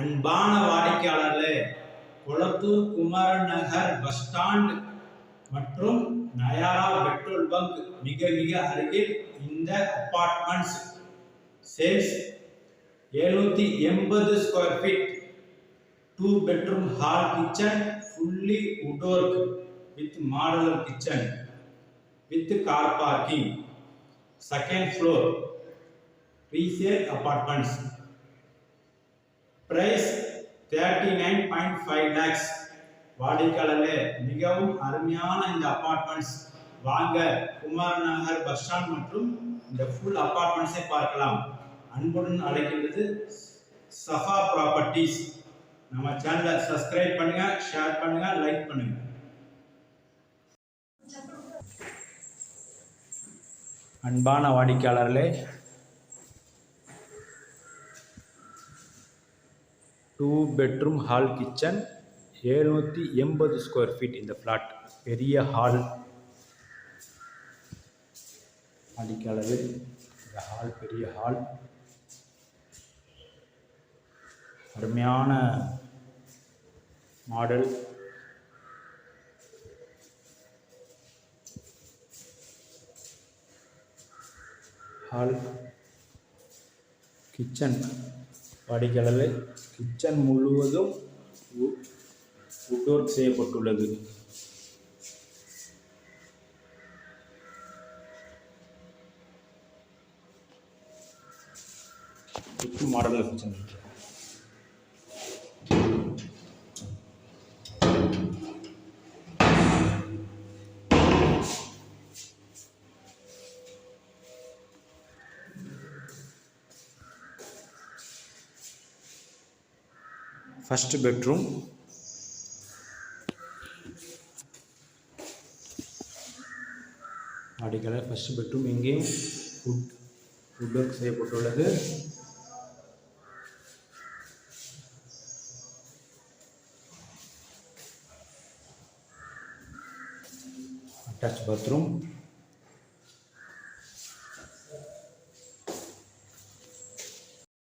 அன்பான வாடிக்கையாளர்களே Kolathur Kumaran Nagar bus stand மற்றும் நயாரா பெட்ரோல் பங்க் மிக மிக அருகில் இந்த அப்பார்ட்மெண்ட்ஸ் சேல்ஸ் எழுநூத்தி எண்பது square feet. Two bedroom hall kitchen fully wood work with modular kitchen with car parking. Second floor resale apartments price thirty nine point five lakhs வாடிக்கையாளர்களே மிகவும் அருமையான இந்த அப்பார்ட்மெண்ட்ஸ் வாங்க குமார் நகர் பஸ் ஸ்டாண்ட் மற்றும் இந்த ஃபுல் அப்பார்ட்மெண்ட்ஸை பார்க்கலாம். அன்புடன் அழைக்கின்றது சஃபா ப்ராப்பர்ட்டிஸ் நம்ம சேனலை சப்ஸ்கிரைப் பண்ணுங்க ஷேர் பண்ணுங்க லைக் பண்ணுங்க. அன்பான வாடிக்கையாளர்களே டூ பெட்ரூம் ஹால் கிச்சன் எழுநூற்றி எண்பது ஸ்கொயர் ஃபீட் இந்த ஃப்ளாட் பெரிய ஹால் அடிக்க அளவு இந்த ஹால் பெரிய ஹால் அருமையான மாடல் ஹால் கிச்சன் வாடிக்கையாளர்கள் கிச்சன் முழுவதும் வுட் ஒர்க் செய்யப்பட்டுள்ளது. Model kitchen. ஃபஸ்ட் பெட்ரூம் அடிக்கலை ஃபஸ்ட் பெட்ரூம் இங்கேயும் ஃபுட் ஃபுட் ஒர்க் செய்யப்பட்டுள்ளது. Attach bathroom